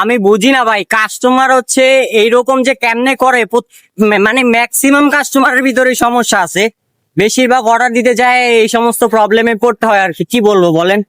আমি বুঝি না ভাই কাস্টমার হচ্ছে এইরকম যে কেমনে করে মানে ম্যাক্সিমাম কাস্টমারের ভিতরে সমস্যা আছে। বেশিরভাগ অর্ডার দিতে যায়, এই সমস্ত প্রবলেমে পড়তে হয় আর কি বলব বলেন?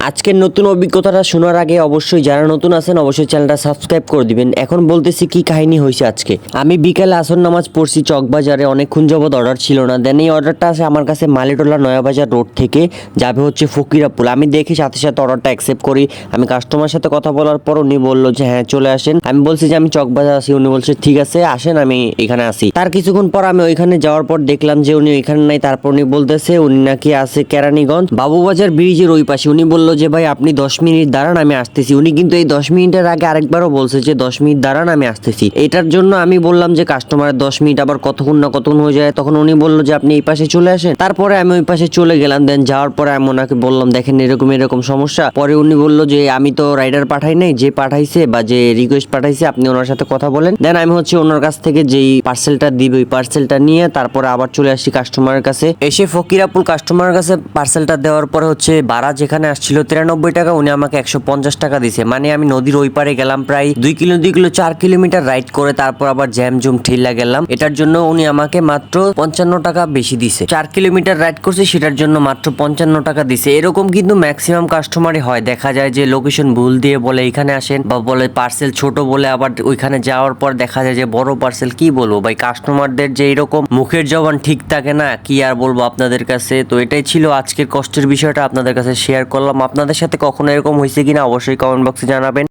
আজকের নতুন অভিজ্ঞতাটা শোনার আগে অবশ্যই যারা নতুন আছেন, অবশ্যই চ্যানেলটা সাবস্ক্রাইব করে দিবেন। এখন বলতেছি কি কাহিনী হয়েছে আজকে। আমি বিকেলে আসর নামাজ পড়ছি চকবাজারে, অনেকক্ষণ যাবত অর্ডার ছিল না। দেন এই অর্ডারটা আসে আমার কাছে মালিটোলা নয়াবাজার রোড থেকে, যাবে হচ্ছে ফকিরাপুল আমি দেখি সাথে সাথে অর্ডারটা অ্যাকসেপ্ট করি। আমি কাস্টমার সাথে কথা বলার পর উনি বলল যে হ্যাঁ চলে আসেন। আমি বলছি যে, আমি চকবাজার আছি। উনি বলছে, ঠিক আছে, আসেন, আমি এখানে আসি তার কিছুক্ষণ পর আমি ওইখানে যাওয়ার পর দেখলাম যে উনি ওইখানে নাই। তারপর উনি বলতেছে, উনি নাকি আছে কেরানীগঞ্জ। বাবুবাজার ব্রিজের ওই পাশে। উনি বলল যে, ভাই, আপনি দশ মিনিট দাঁড়ান, আমি আসতেছি। উনি কিন্তু এই দশ মিনিটের আগে আরেকবারও বলছে যে, দশ মিনিট দাঁড়ান, আমি আসতেছি। এটার জন্য আমি বললাম যে, কাস্টমারের দশ মিনিট আবার কতক্ষণ না কতক্ষণ হয়ে যায়? তখন উনি বলল যে, আপনি এই পাশে চলে আসেন। তারপরে আমি ওই পাশে চলে গেলাম। দেন যাওয়ার পরে আমি ওনাকে বললাম, দেখেন, এরকম এরকম সমস্যা। পরে উনি বলল যে, আমি তো রাইডার পাঠাই নাই, যে পাঠাইছে বা যে রিকোয়েস্ট পাঠাইছে, আপনি ওনার সাথে কথা বলেন। দেন আমি হচ্ছে ওনার কাছ থেকে যেই পার্সেলটা দিবে, ওই পার্সেলটা নিয়ে তারপরে আবার চলে আসছি কাস্টমারের কাছে। এসে ফকিরাপুল কাস্টমারের কাছে পার্সেলটা দেওয়ার পরে হচ্ছে ভাড়া যেখানে আসছিল তিরানব্বই টাকা, উনি আমাকে একশো পঞ্চাশ টাকা দিছে। মানে আমি নদীর ওই পারে গেলাম প্রায় দুই কিলো দুই কিলো, চার কিলোমিটার রাইড করে তারপর আবার জ্যাম জুম ঠেলা গেলাম। এটার জন্য উনি আমাকে মাত্র পঞ্চান্ন টাকা বেশি দিছে। চার কিলোমিটার রাইড করছে, সেটার জন্য মাত্র পঞ্চান্ন টাকা দিছে। এরকম কিন্তু ম্যাক্সিমাম কাস্টমারই হয়। দেখা যায় যে লোকেশন ভুল দিয়ে বলে এখানে আসেন বা বলে পার্সেল ছোট বলে আবার ওইখানে যাওয়ার পর দেখা যায় যে বড় পার্সেল কি বলব? ভাই কাস্টমারদের যে এরকম মুখের জবান ঠিক থাকে না, কি আর বলব আপনাদের কাছে? তো এটাই ছিল আজকের কষ্টের বিষয়টা। আপনাদের কাছে শেয়ার করলাম। আপনাদের সাথে কখনো এরকম হয়েছে কিনা অবশ্যই কমেন্ট বক্সে জানাবেন।